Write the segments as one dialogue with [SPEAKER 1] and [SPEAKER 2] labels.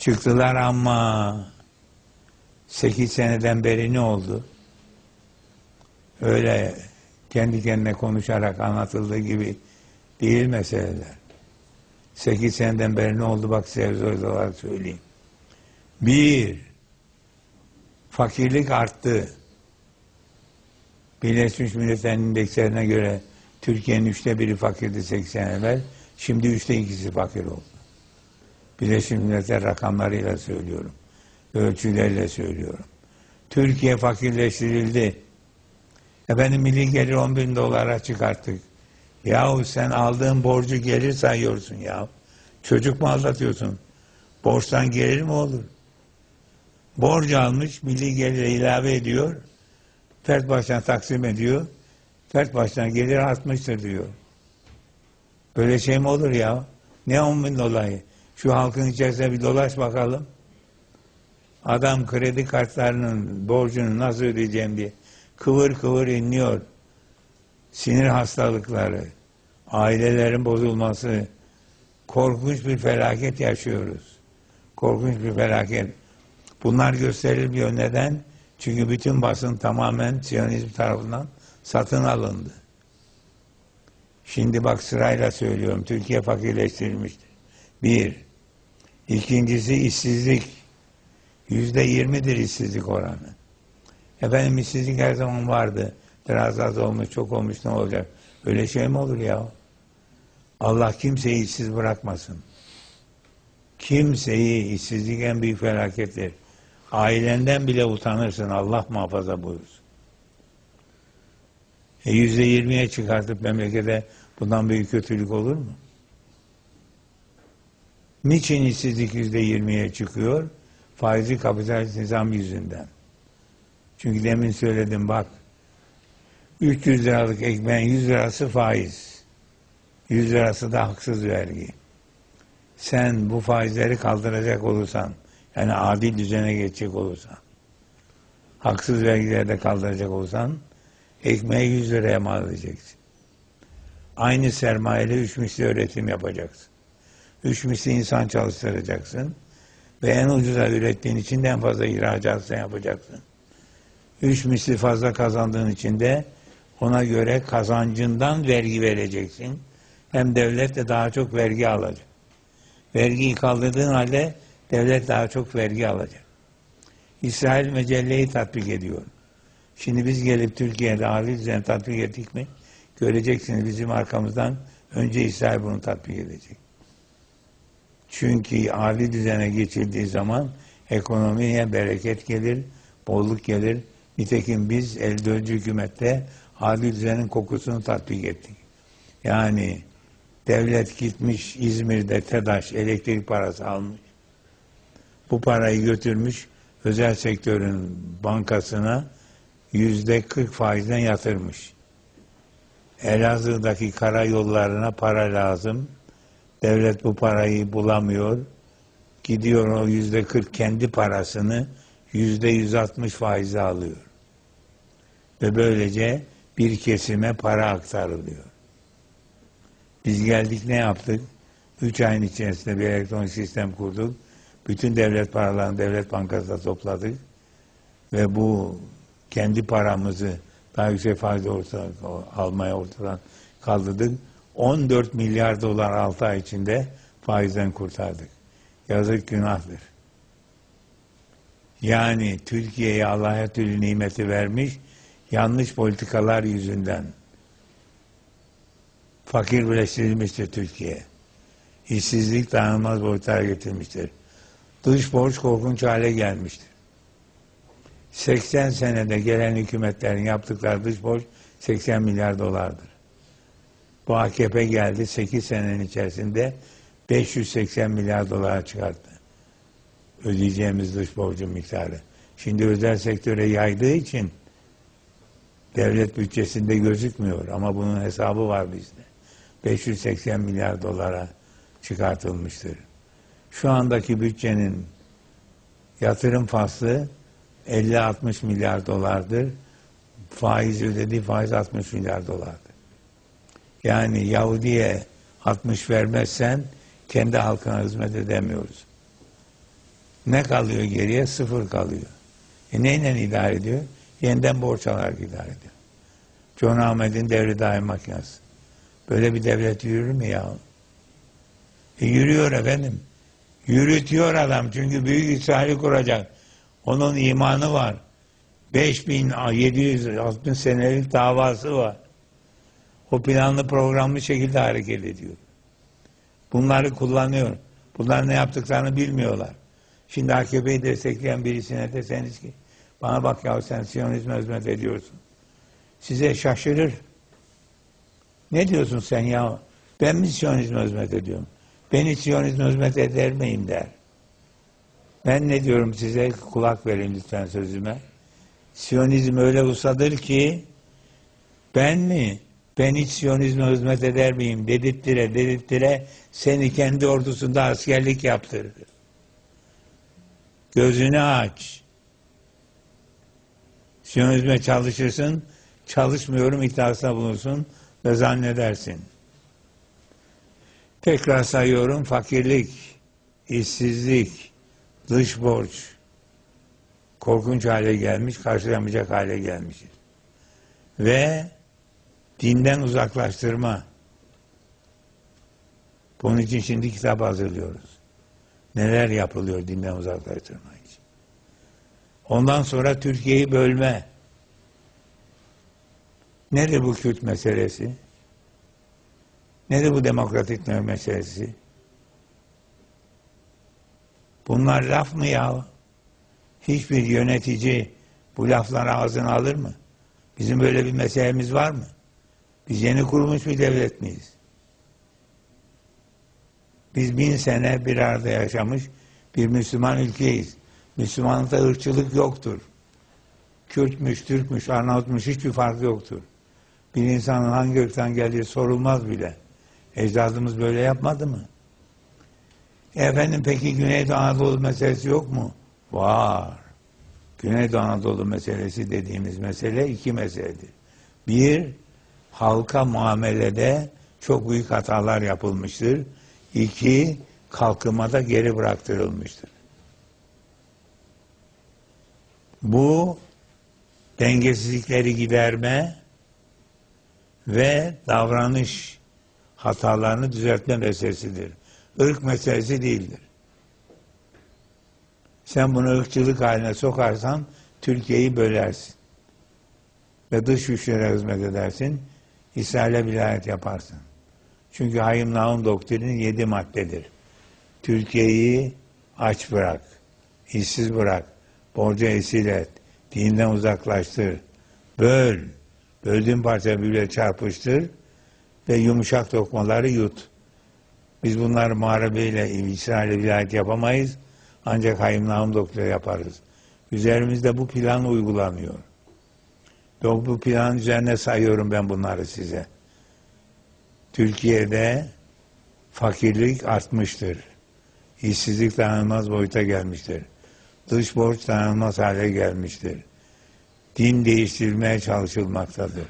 [SPEAKER 1] Çıktılar ama 8 seneden beri ne oldu? Öyle kendi kendine konuşarak anlatıldığı gibi değil meseleler. 8 seneden beri ne oldu bak size öz olarak söyleyeyim. Bir, fakirlik arttı. Birleşmiş Milletler'in indekslerine göre Türkiye'nin üçte biri fakirdi 80 evvel. Şimdi üçte ikisi fakir oldu. Birleşmiş Milletler rakamlarıyla söylüyorum. Ölçülerle söylüyorum. Türkiye fakirleştirildi. Efendim milli gelir 10 bin dolara çıkarttık. Yahu sen aldığın borcu gelir sayıyorsun ya. Çocuk mu aldatıyorsun? Borçtan gelir mi olur? Borç almış, milli gelire ilave ediyor. Fert baştan taksim ediyor. Fert baştan gelir artmıştır diyor. Böyle şey mi olur ya? Ne 10 bin dolayı? Şu halkın içerisinde bir dolaş bakalım. Adam kredi kartlarının borcunu nasıl ödeyeceğim diye kıvır kıvır inliyor. Sinir hastalıkları, ailelerin bozulması, korkunç bir felaket yaşıyoruz. Korkunç bir felaket. Bunlar gösteriliyor. Neden? Çünkü bütün basın tamamen Siyonizm tarafından satın alındı. Şimdi bak sırayla söylüyorum. Türkiye fakirleştirilmiştir. Bir. İkincisi işsizlik. Yüzde yirmidir işsizlik oranı. Efendim işsizlik her zaman vardı. Biraz az olmuş, çok olmuş ne olacak? Öyle şey mi olur ya? Allah kimseyi işsiz bırakmasın. Kimseyi işsizlik en büyük felakettir. Ailenden bile utanırsın. Allah muhafaza buyursun. E yüzde yirmiye çıkartıp memlekete bundan büyük kötülük olur mu? Niçin işsizlik yüzde yirmiye çıkıyor? Faizi kapitalist nizam yüzünden. Çünkü demin söyledim bak 300 liralık ekmeğin 100 lirası faiz. 100 lirası da haksız vergi. Sen bu faizleri kaldıracak olursan, yani adil düzene geçecek olursan, haksız vergileri de kaldıracak olursan, ekmeği 100 liraya mal edeceksin. Aynı sermayeyle üç misli üretim yapacaksın. Üç misli insan çalıştıracaksın. Ve en ucuza ürettiğin için de en fazla ihracat yapacaksın. Üç misli fazla kazandığın için de ona göre kazancından vergi vereceksin. Hem devlet de daha çok vergi alacak. Vergiyi kaldırdığın halde devlet daha çok vergi alacak. İsrail mecelleyi tatbik ediyor. Şimdi biz gelip Türkiye'de adil düzen tatbik ettik mi? Göreceksiniz bizim arkamızdan önce İsrail bunu tatbik edecek. Çünkü adil düzene geçildiği zaman ekonomiye bereket gelir, bolluk gelir. Nitekim biz elde hükümette adil düzenin kokusunu tatbik ettik. Yani devlet gitmiş İzmir'de TEDAŞ elektrik parası almış. Bu parayı götürmüş özel sektörün bankasına yüzde 40 faizden yatırmış. Elazığ'daki karayollarına para lazım. Devlet bu parayı bulamıyor. Gidiyor o yüzde 40 kendi parasını yüzde 160 faize alıyor. Ve böylece bir kesime para aktarılıyor. Biz geldik ne yaptık? Üç ayın içerisinde bir elektronik sistem kurduk. Bütün devlet paralarını devlet bankasına topladık. Ve bu kendi paramızı daha yüksek faizle ortadan, almaya ortadan kaldırdık. 14 milyar dolar 6 ay içinde faizden kurtardık. Yazık günahtır. Yani Türkiye'ye Allah her türlü nimeti vermiş, yanlış politikalar yüzünden fakir birleştirilmiştir Türkiye. İşsizlik dayanılmaz boyutlara getirmiştir. Dış borç korkunç hale gelmiştir. 80 senede gelen hükümetlerin yaptıkları dış borç 80 milyar dolardır. Bu AKP geldi 8 senenin içerisinde 580 milyar dolara çıkarttı. Ödeyeceğimiz dış borcun miktarı. Şimdi özel sektöre yaydığı için devlet bütçesinde gözükmüyor ama bunun hesabı var bizde. 580 milyar dolara çıkartılmıştır. Şu andaki bütçenin yatırım faslı 50-60 milyar dolardır. Faiz ödediği faiz 60 milyar dolardır. Yani Yahudi'ye 60 vermezsen kendi halkına hizmet edemiyoruz. Ne kalıyor geriye? Sıfır kalıyor. E neyle idare ediyor? Yeniden borç alarak idare ediyor. John Ahmet'in devri daim makinesi. Böyle bir devlet yürür mü ya? E yürüyor efendim. Yürütüyor adam çünkü büyük İsrail'i kuracak. Onun imanı var. 5760 senelik davası var. O planlı programlı şekilde hareket ediyor. Bunları kullanıyor. Bunlar ne yaptıklarını bilmiyorlar. Şimdi AKP'yi destekleyen birisine deseniz ki bana bak ya sen Siyonizme hizmet ediyorsun. Size şaşırır. Ne diyorsun sen ya? Ben mi Siyonizme hizmet ediyorum? Ben hiç Siyonizme hizmet eder miyim der. Ben ne diyorum size? Kulak verin lütfen sözüme. Siyonizm öyle usadır ki ben mi? Ben hiç Siyonizme hizmet eder miyim? Dedirttire dedirttire seni kendi ordusunda askerlik yaptırdı. Gözünü aç. Siyonizme çalışırsın, çalışmıyorum iddiasında bulunsun ve zannedersin. Tekrar sayıyorum fakirlik, işsizlik, dış borç korkunç hale gelmiş, karşılamayacak hale gelmişiz. Ve dinden uzaklaştırma. Bunun için şimdi kitap hazırlıyoruz. Neler yapılıyor dinden uzaklaştırma için. Ondan sonra Türkiye'yi bölme. Nedir bu Kürt meselesi? Nedir bu demokratiklik meselesi? Bunlar laf mı ya? Hiçbir yönetici bu lafları ağzına alır mı? Bizim böyle bir meselemiz var mı? Biz yeni kurulmuş bir devlet miyiz? Biz bin sene bir arada yaşamış bir Müslüman ülkeyiz. Müslümanlıkta ırkçılık yoktur. Kürtmüş, Türkmüş, Arnavutmuş hiçbir fark yoktur. Bir insanın hangi ırktan geldiği sorulmaz bile. Ecdadımız böyle yapmadı mı? E efendim peki Güneydoğu Anadolu meselesi yok mu? Var. Güneydoğu Anadolu meselesi dediğimiz mesele iki meseledir. Bir, halka muamelede çok büyük hatalar yapılmıştır. İki, kalkınmada geri bıraktırılmıştır. Bu dengesizlikleri giderme ve davranış hatalarını düzeltme meselesidir. Irk meselesi değildir. Sen bunu ırkçılık haline sokarsan Türkiye'yi bölersin. Ve dış güçlere hizmet edersin. İsrail'e vilayet yaparsın. Çünkü Hayım Naum doktrinin yedi maddedir. Türkiye'yi aç bırak, işsiz bırak, borca esir et, dinden uzaklaştır, böl, böldüğün parça bile çarpıştır ve yumuşak dokmaları yut. Biz bunları muharebeyle İsrail'e vilayet yapamayız. Ancak Hayım Naum doktor yaparız. Üzerimizde bu plan uygulanıyor. Ve bu plan üzerine sayıyorum ben bunları size. Türkiye'de fakirlik artmıştır. İşsizlik dayanılmaz boyuta gelmiştir. Dış borç dayanılmaz hale gelmiştir. Din değiştirilmeye çalışılmaktadır.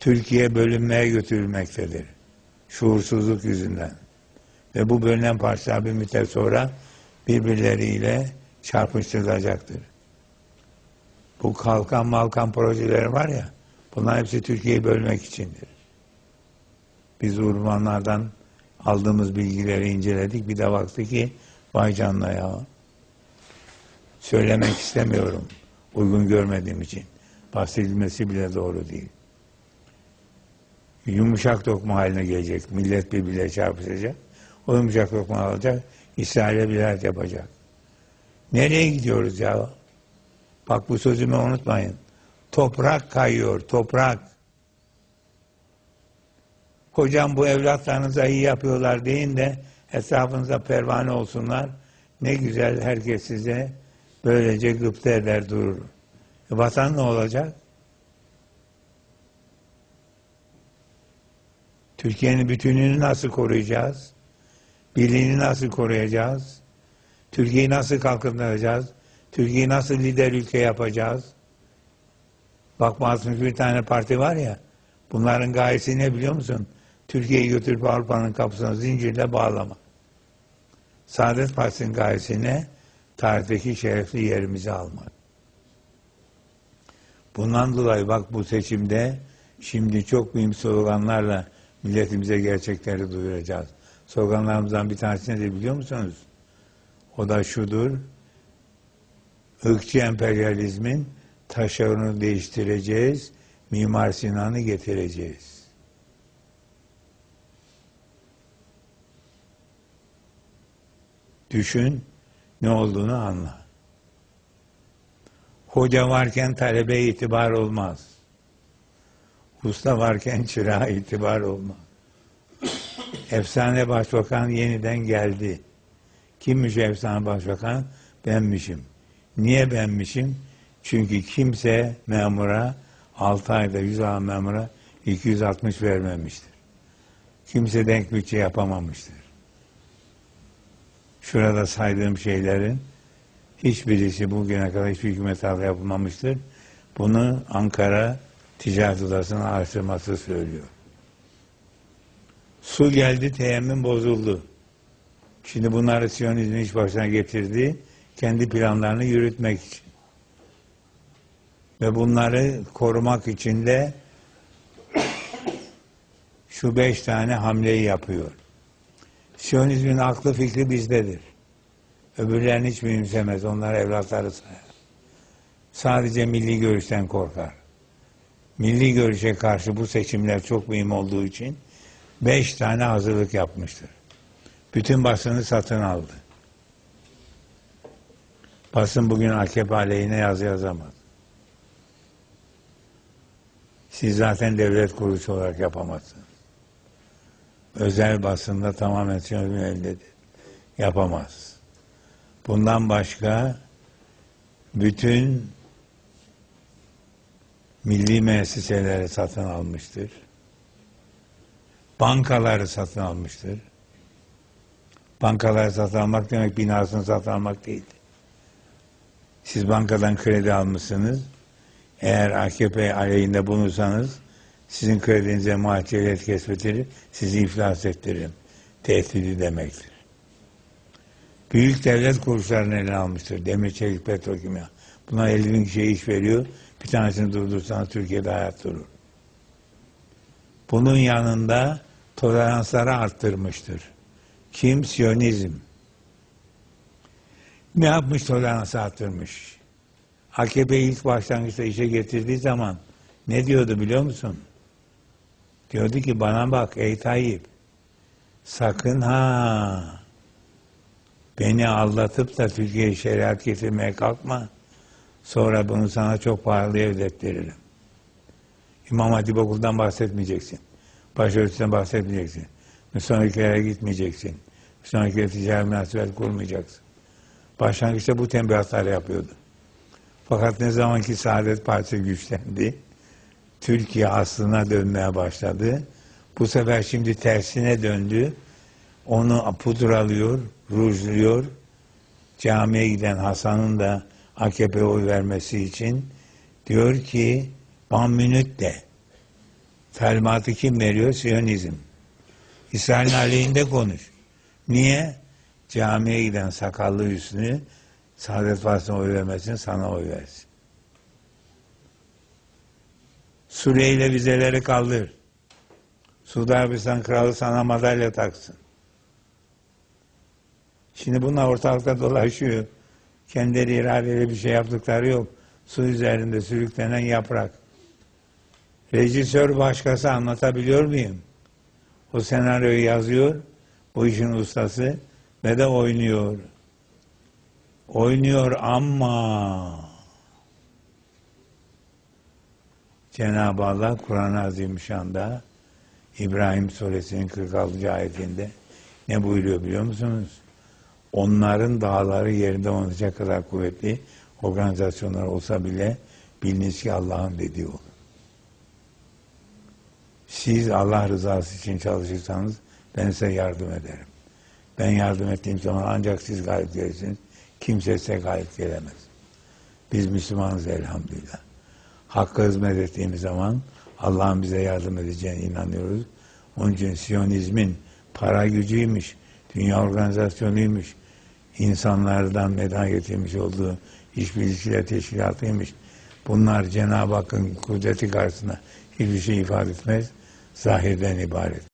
[SPEAKER 1] Türkiye bölünmeye götürülmektedir. Şuursuzluk yüzünden. Ve bu bölünen parçalar bir müddet sonra birbirleriyle çarpıştırılacaktır. Bu kalkan malkan projeleri var ya, bunlar hepsi Türkiye'yi bölmek içindir. Biz uzmanlardan aldığımız bilgileri inceledik. Bir de baktı ki vay canına ya. Söylemek istemiyorum. Uygun görmediğim için. Bahsedilmesi bile doğru değil. Yumuşak dokma haline gelecek. Millet birbirine çarpışacak. O yumuşak dokma alacak. İsrail'e bilat yapacak. Nereye gidiyoruz ya? Bak bu sözümü unutmayın. Toprak kayıyor, toprak. Hocam bu evlatlarınıza iyi yapıyorlar deyin de etrafınıza pervane olsunlar. Ne güzel herkes size böylece gıpta eder durur. E, vatan ne olacak? Türkiye'nin bütünlüğünü nasıl koruyacağız? Birliğini nasıl koruyacağız? Türkiye'yi nasıl kalkındıracağız? Türkiye'yi nasıl lider ülke yapacağız? Bak masum bir tane parti var ya, bunların gayesi ne biliyor musun? Türkiye'yi götürüp Avrupa'nın kapısına zincirle bağlama. Saadet Partisi'nin gayesine tarihteki şerefli yerimizi almak. Bundan dolayı bak bu seçimde şimdi çok mühim sloganlarla milletimize gerçekleri duyuracağız. Sloganlarımızdan bir tanesi nedir biliyor musunuz? O da şudur. Irkçı emperyalizmin taşlarını değiştireceğiz, Mimar Sinan'ı getireceğiz. Düşün, ne olduğunu anla. Hoca varken talebe itibar olmaz. Usta varken çırağa itibar olmaz. Efsane başbakan yeniden geldi. Kimmiş efsane başbakan? Benmişim. Niye benmişim? Çünkü kimse memura 6 ayda 100 alan memura 260 vermemiştir. Kimse denk bütçe yapamamıştır. Şurada saydığım şeylerin hiçbirisi bugüne kadar hiçbir hükümet altında yapılmamıştır. Bunu Ankara Ticaret Odası'nın araştırması söylüyor. Su geldi, teyemmüm bozuldu. Şimdi bunları Siyonizm iş başına getirdi, kendi planlarını yürütmek için. Ve bunları korumak için de şu beş tane hamleyi yapıyor. Siyonizmin aklı fikri bizdedir. Öbürlerini hiç mühimsemez. Onlar evlatları sayar. Sadece milli görüşten korkar. Milli görüşe karşı bu seçimler çok mühim olduğu için beş tane hazırlık yapmıştır. Bütün basını satın aldı. Basın bugün AKP aleyhine yazı yazamaz. Siz zaten devlet kuruluşu olarak yapamazsınız. Özel basında tamamen siyonizmin elindedir. Yapamaz. Bundan başka bütün milli müesseseleri satın almıştır. Bankaları satın almıştır. Bankaları satın almak demek binasını satın almak değil. Siz bankadan kredi almışsınız. Eğer AKP aleyhinde bulunursanız sizin kredinize muhaciriyet kesbetirir, sizi iflas ettiririm. Tehdidi demektir. Büyük devlet kuruluşlarını eline almıştır. Demir, çelik, petrokimya. Buna 50 bin kişiye iş veriyor. Bir tanesini durdursanız Türkiye'de hayat durur. Bunun yanında toleransları arttırmıştır. Kim? Siyonizm. Ne yapmış toleransı arttırmış? AKP ilk başlangıçta işe getirdiği zaman ne diyordu biliyor musun? Diyordu ki bana bak ey Tayyip sakın ha beni aldatıp da Türkiye'ye şeriat getirmeye kalkma. Sonra bunu sana çok pahalıya ödettiririm. İmam Hatip okuldan bahsetmeyeceksin. Başörtüsünden bahsetmeyeceksin. Müslümanlıklara gitmeyeceksin. Müslümanlıklara ticari münasebet kurmayacaksın. Başlangıçta bu tembihler yapıyordu. Fakat ne zaman ki Saadet Partisi güçlendi, Türkiye aslına dönmeye başladı. Bu sefer şimdi tersine döndü. Onu pudralıyor, rujluyor. Camiye giden Hasan'ın da AKP oy vermesi için diyor ki Banmünüt de talimatı kim veriyor? Siyonizm. İsrail'in aleyhinde konuş. Niye? Camiye giden sakallı üstünü Saadet Partisi'ne oy vermesin, sana oy versin. Suriye vizeleri kaldır. Suudi Arabistan kralı sana madalya taksın. Şimdi bunlar ortalıkta dolaşıyor. Kendileri iradeyle bir şey yaptıkları yok. Su üzerinde sürüklenen yaprak. Rejisör başkası anlatabiliyor muyum? O senaryoyu yazıyor, bu işin ustası ve de oynuyor. Oynuyor ama Cenab-ı Allah Kur'an-ı Azimüşşan'da İbrahim Suresinin 46. ayetinde ne buyuruyor biliyor musunuz? Onların dağları yerinde oynayacak kadar kuvvetli organizasyonlar olsa bile biliniz ki Allah'ın dediği olur. Siz Allah rızası için çalışırsanız ben size yardım ederim. Ben yardım ettiğim zaman ancak siz galip gelirsiniz. Kimse size galip gelemez. Biz Müslümanız elhamdülillah. Hakka hizmet ettiğimiz zaman Allah'ın bize yardım edeceğine inanıyoruz. Onun için Siyonizmin para gücüymüş, Dünya Organizasyonuymuş. insanlardan meydana getirmiş olduğu işbirlikçiler teşkilatıymış. Bunlar Cenab-ı Hakk'ın kudreti karşısında hiçbir şey ifade etmez. Zahirden ibaret.